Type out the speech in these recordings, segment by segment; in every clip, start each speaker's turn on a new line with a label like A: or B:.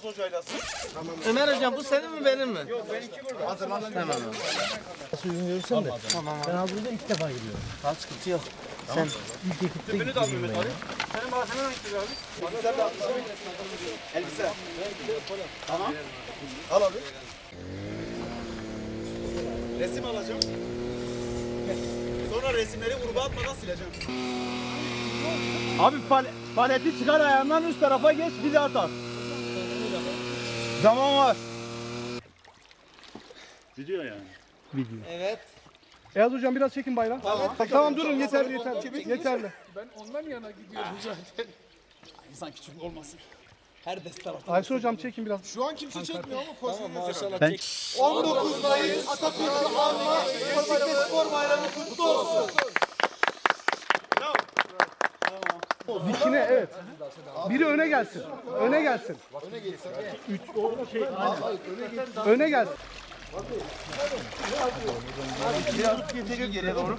A: hocaylasın.
B: Ömer hocam bu senin mi benim mi?
A: Hazırlanın.
B: Tamam.
C: Ben Avrupa'da ilk defa gidiyorum.
B: Tamam sıkıntı yok. Sen
C: İlk ekipte
A: Tüpünü de al Mehmet. Ali. Senin malzemen hangisi abi? Elbise de Elbise. Tamam. Al abi. Resim alacağım. Sonra resimleri gruba atmadan sileceğim. Abi pal paleti çıkar ayağından üst tarafa geç bir daha tak. Zaman var.
D: Gidiyor yani.
B: Evet.
E: Eyaz hocam biraz çekin bayrağı. Tamam, tamam durun yeterli yeterli. Yeterli.
A: İnsan küçük olmasın. Her deste var.
E: Ayşe hocam çekin biraz.
A: Şu an kimse çekmiyor ama kostüm
B: Maşallah.
D: Ben-
A: 19 Mayıs Atatürk'ü anma Eskişehir Spor Bayramı kutlu olsun.
E: Dikine evet. Biri öne gelsin. Öne gelsin. Öne gelsin.
A: Biraz getirir geriye doğru.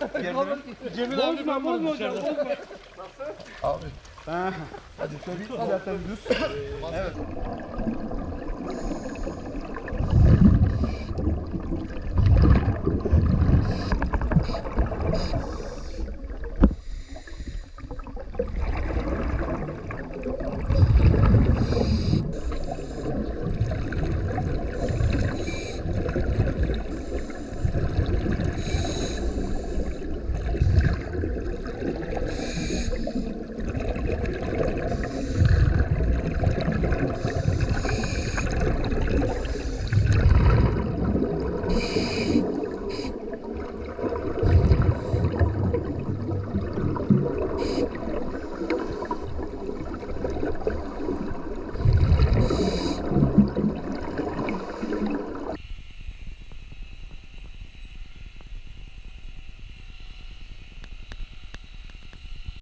E: Bozma bozma hocam. Bozma.
A: Hadi söyle zaten düz. Evet. Thank you.